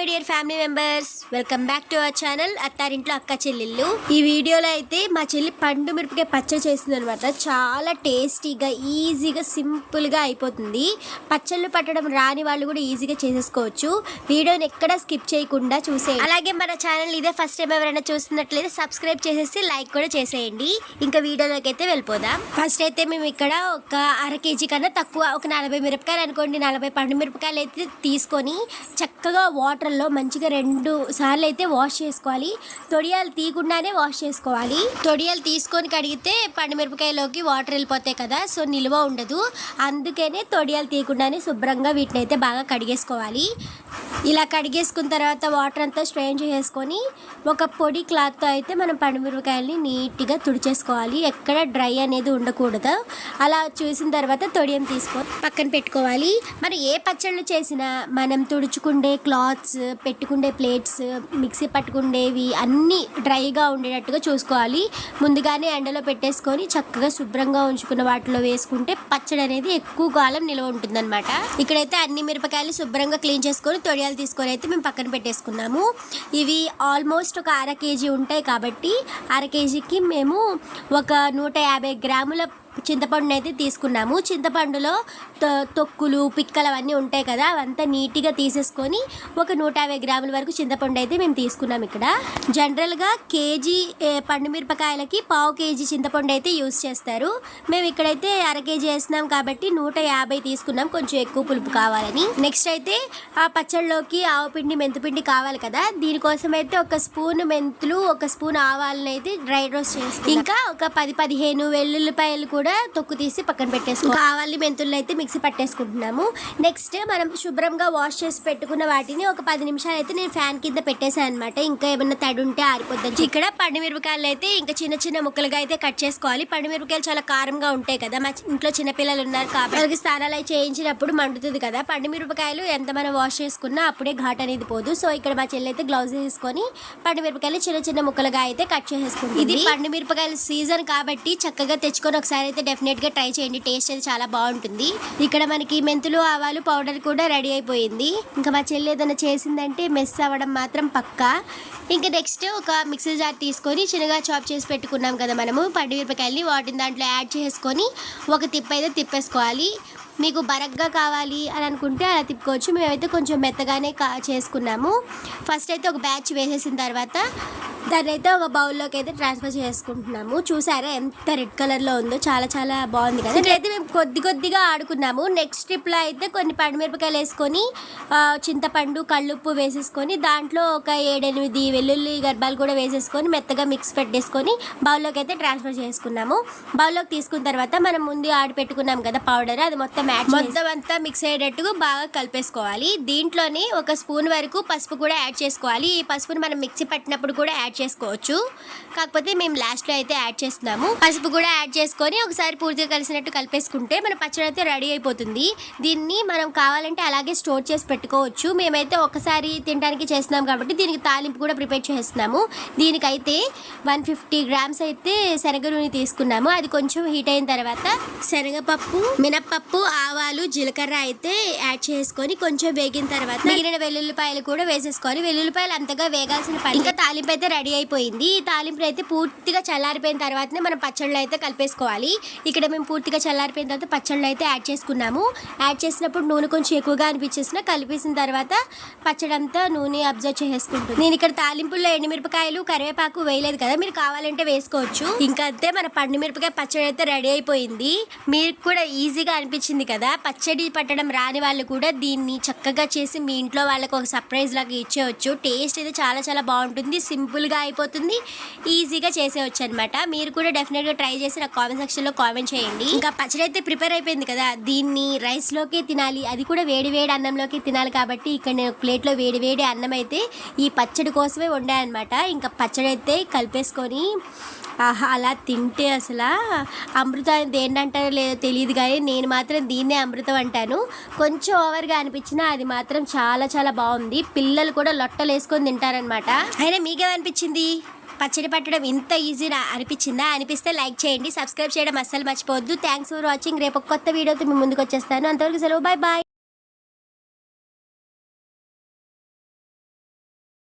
My dear family members welcome back to our channel అత్తారింట్లో అక్క చెల్లెళ్ళు. ఈ వీడియోలో అయితే మా చెల్లి పండు మిరపకాయ పచ్చడి చేసింది అనమాట చాలా టేస్టీగా ఈజీగా సింపుల్గా అయిపోతుంది. పచ్చళ్ళు పట్టడం రాని వాళ్ళు కూడా ఈజీగా చేసేసుకోవచ్చు. వీడియోని ఎక్కడ స్కిప్ చేయకుండా చూసేయండి. అలాగే మన ఛానల్ ఇదే ఫస్ట్ టైం ఎవరైనా చూస్తున్నట్లయితే సబ్స్క్రైబ్ చేసేసి లైక్ కూడా చేసేయండి. ఇంకా వీడియోలోకి అయితే వెళ్ళిపోదాం. ఫస్ట్ అయితే మేము ఇక్కడ ఒక అర కేజీ కన్నా తక్కువ ఒక నలభై మిరపకాయలు అనుకోండి. నలభై పండు మిరపకాయలు అయితే తీసుకొని చక్కగా వాటర్ వాటర్లో మంచిగా రెండు సార్లు అయితే వాష్ చేసుకోవాలి. తొడియాలు తీయకుండానే వాష్ చేసుకోవాలి. తొడియాలు తీసుకొని కడిగితే పండు మిరపకాయలోకి వాటర్ వెళ్ళిపోతాయి కదా సో నిల్వ ఉండదు. అందుకనే తొడియాలు తీయకుండానే శుభ్రంగా వీటిని అయితే బాగా కడిగేసుకోవాలి. ఇలా కడిగేసుకున్న తర్వాత వాటర్ అంతా స్ట్రెయిన్ చేసుకొని ఒక పొడి క్లాత్తో అయితే మనం పండుమిరపకాయల్ని నీట్గా తుడిచేసుకోవాలి. ఎక్కడ డ్రై అనేది ఉండకూడదు. అలా చూసిన తర్వాత తొడియం తీసుకొని పక్కన పెట్టుకోవాలి. మరి ఏ పచ్చళ్ళు చేసినా మనం తుడుచుకుండే క్లాత్స్ పెట్టుకుండే ప్లేట్స్ మిక్సీ పట్టుకుండేవి అన్నీ డ్రైగా ఉండేటట్టుగా చూసుకోవాలి. ముందుగానే ఎండలో పెట్టేసుకొని చక్కగా శుభ్రంగా ఉంచుకున్న వాటిలో వేసుకుంటే పచ్చడి అనేది ఎక్కువ కాలం నిల్వ ఉంటుందన్నమాట. ఇక్కడైతే అన్ని మిరపకాయలు శుభ్రంగా క్లీన్ చేసుకొని తొడి మిరియాలు తీసుకొని అయితే మేము పక్కన పెట్టేసుకున్నాము. ఇవి ఆల్మోస్ట్ ఒక అర కేజీ ఉంటాయి కాబట్టి అర కేజీకి మేము ఒక నూట యాభై గ్రాముల చింతపండుని అయితే తీసుకున్నాము. చింతపండులో తొ- తొక్కులు పిక్కలు అవన్నీ ఉంటాయి కదా అవంతా నీట్గా తీసేసుకొని ఒక నూట యాభై గ్రాముల వరకు చింతపండు అయితే మేము తీసుకున్నాం ఇక్కడ. జనరల్గా కేజీ పండుమిరపకాయలకి పండు మిరపకాయలకి పావు కేజీ చింతపండు అయితే యూస్ చేస్తారు. మేము ఇక్కడైతే అర కేజీ వేసినాం కాబట్టి నూట యాభై తీసుకున్నాం. కొంచెం ఎక్కువ పులుపు కావాలని. నెక్స్ట్ అయితే ఆ పచ్చళ్ళలోకి ఆవపిండి మెంతుపిండి కావాలి కదా దీనికోసం అయితే ఒక స్పూన్ మెంతులు ఒక స్పూన్ ఆవాలని అయితే డ్రై రోస్ట్ చేస్తాం ఇంకా ఒక పది పదిహేను వెల్లుల్లిపాయలు కూడా తొక్కు తీసి పక్కన పెట్టేసుకున్నాం కావాలి మెంతులను అయితే మిక్సీ పట్టేసుకుంటున్నాము. నెక్స్ట్ మనం శుభ్రంగా వాష్ చేసి పెట్టుకున్న వాటిని ఒక పది నిమిషాలు అయితే నేను ఫ్యాన్ కింద పెట్టేశాను అనమాట ఇంకా ఏమైనా తడి ఉంటే ఆరిపోద్దని ఇక్కడ పండు మిరపకాయలు అయితే ఇంకా చిన్న చిన్న ముక్కలుగా అయితే కట్ చేసుకోవాలి. పండు మిరపకాయలు చాలా కారంగా ఉంటాయి కదా. మా ఇంట్లో చిన్నపిల్లలు ఉన్నారు కాబట్టి వాళ్ళకి స్నానాలు అవి చేయించినప్పుడు మండుతుంది కదా. పండుమిరపకాయలు ఎంత మనం వాష్ చేసుకున్నా అప్పుడే ఘాట్ అనేది పోదు. సో ఇక్కడ మా చెల్లి అయితే గ్లౌజ్ తీసుకొని పండు మిరపకాయలు చిన్న చిన్న ముక్కలుగా అయితే కట్ చేసేసుకుంటుంది. ఇది పండు మిరపకాయల సీజన్ కాబట్టి చక్కగా తెచ్చుకొని ఒకసారి అయితే డెఫినెట్గా ట్రై చేయండి. టేస్ట్ అయితే చాలా బాగుంటుంది. ఇక్కడ మనకి మెంతులు ఆవాలు పౌడర్ కూడా రెడీ అయిపోయింది. ఇంకా మా చెల్లి ఏదైనా చేసిందంటే మెస్ అవ్వడం మాత్రం పక్కా. ఇంకా నెక్స్ట్ ఒక మిక్సీ జార్ తీసుకొని చిన్నగా చాప్ చేసి పెట్టుకున్నాం కదా మనము. పండు వాటిని దాంట్లో యాడ్ చేసుకొని ఒక తిప్ప అయితే తిప్పేసుకోవాలి. మీకు బరగ్గా కావాలి అని అనుకుంటే అలా తిప్పుకోవచ్చు. మేమైతే కొంచెం మెత్తగానే కా చేసుకున్నాము. ఫస్ట్ అయితే ఒక బ్యాచ్ వేసేసిన తర్వాత దాన్ని అయితే ఒక బౌల్లోకి అయితే ట్రాన్స్ఫర్ చేసుకుంటున్నాము. చూసారా ఎంత రెడ్ కలర్లో ఉందో. చాలా చాలా బాగుంది కదా. ఇట్లయితే మేము కొద్ది కొద్దిగా ఆడుకున్నాము. నెక్స్ట్ ట్రిప్లో అయితే కొన్ని పండుమిరపకాయలు వేసుకొని చింతపండు కళ్ళుప్పు వేసేసుకొని దాంట్లో ఒక ఏడెనిమిది వెల్లుల్లి గర్భాలు కూడా వేసేసుకొని మెత్తగా మిక్స్ పెట్టేసుకొని బౌల్లోకి అయితే ట్రాన్స్ఫర్ చేసుకున్నాము. బౌల్లోకి తీసుకున్న తర్వాత మనం ముందు ఆడి పెట్టుకున్నాం కదా పౌడర్. అది మొత్తం యాడ్ మొత్తం అంతా మిక్స్ అయ్యేటట్టుగా బాగా కలిపేసుకోవాలి. దీంట్లోనే ఒక స్పూన్ వరకు పసుపు కూడా యాడ్ చేసుకోవాలి. ఈ పసుపుని మనం మిక్సీ పట్టినప్పుడు కూడా యాడ్ చేసుకోవచ్చు. కాకపోతే మేము లాస్ట్లో అయితే యాడ్ చేస్తున్నాము. పసుపు కూడా యాడ్ చేసుకొని ఒకసారి పూర్తిగా కలిసినట్టు కలిపేసుకుంటే మన పచ్చడి అయితే రెడీ అయిపోతుంది. దీన్ని మనం కావాలంటే అలాగే స్టోర్ చేసి పెట్టుకోవచ్చు. మేమైతే ఒకసారి తినడానికి చేస్తున్నాం కాబట్టి దీనికి తాలింపు కూడా ప్రిపేర్ చేస్తున్నాము. దీనికైతే వన్ ఫిఫ్టీ గ్రామ్స్ అయితే శనగ నూనె తీసుకున్నాము. అది కొంచెం హీట్ అయిన తర్వాత శనగపప్పు మినప్పప్పు ఆవాలు జీలకర్ర అయితే యాడ్ చేసుకొని కొంచెం వేగిన తర్వాత మిగిలిన వెల్లుల్లిపాయలు కూడా వేసేసుకొని వెల్లుల్లిపాయలు అంతగా వేగాల్సిన పని ఇంకా తాలింపు అయితే రెడీ అయిపోయింది. ఈ తాలింపు అయితే పూర్తిగా చల్లారిపోయిన తర్వాతనే మనం పచ్చళ్ళు అయితే కలిపేసుకోవాలి. ఇక్కడ మేము పూర్తిగా చల్లారిపోయిన తర్వాత పచ్చళ్ళు అయితే యాడ్ చేసుకున్నాము. యాడ్ చేసినప్పుడు నూనె కొంచెం ఎక్కువగా అనిపించేసిన కలిపేసిన తర్వాత పచ్చడి అంతా నూనె అబ్జర్వ్ చేసుకుంటుంది నేను ఇక్కడ తాలింపుల్లో ఎండుమిరపకాయలు కరివేపాకు వేయలేదు కదా మీరు కావాలంటే వేసుకోవచ్చు. ఇంకా అంతే మన పండు మిరపకాయ పచ్చడి అయితే రెడీ అయిపోయింది. మీరు కూడా ఈజీగా అనిపించింది కదా పచ్చడి పట్టడం రాని వాళ్ళు కూడా దీన్ని చక్కగా చేసి మీ ఇంట్లో వాళ్ళకి ఒక సర్ప్రైజ్ లాగా ఇచ్చేయచ్చు. టేస్ట్ అయితే చాలా చాలా బాగుంటుంది. సింపుల్గా అయిపోతుంది. ఈజీగా చేసేయచ్చు అనమాట మీరు కూడా డెఫినెట్గా ట్రై చేసి నాకు కామెంట్ సెక్షన్లో కామెంట్ చేయండి. ఇంకా పచ్చడి అయితే ప్రిపేర్ అయిపోయింది కదా. దీన్ని రైస్లోకి తినాలి. అది కూడా వేడి వేడి అన్నంలోకి తినాలి కాబట్టి ఇక్కడ నేను ప్లేట్లో వేడి వేడి అన్నం అయితే ఈ పచ్చడి కోసమే వండాయనమాట అనమాట ఇంకా పచ్చడి అయితే కలిపేసుకొని ఆహా అలా తింటే అసలు అమృతం ఏంటంటారో లేదో తెలియదు కానీ నేను మాత్రం దీన్నే అమృతం అంటాను. కొంచెం ఓవర్గా అనిపించినా అది మాత్రం చాలా చాలా బాగుంది. పిల్లలు కూడా లొట్టలు వేసుకొని తింటారనమాట అయినా మీకేమనిపించింది? పచ్చడి పట్టడం ఇంత ఈజీ అనిపించిందా? అనిపిస్తే లైక్ చేయండి సబ్స్క్రైబ్ చేయడం అస్సలు మర్చిపోవద్దు. థ్యాంక్స్ ఫర్ వాచింగ్ రేపు కొత్త వీడియోతో మీ ముందుకు వచ్చేస్తాను. అంతవరకు సెలవు. Bye bye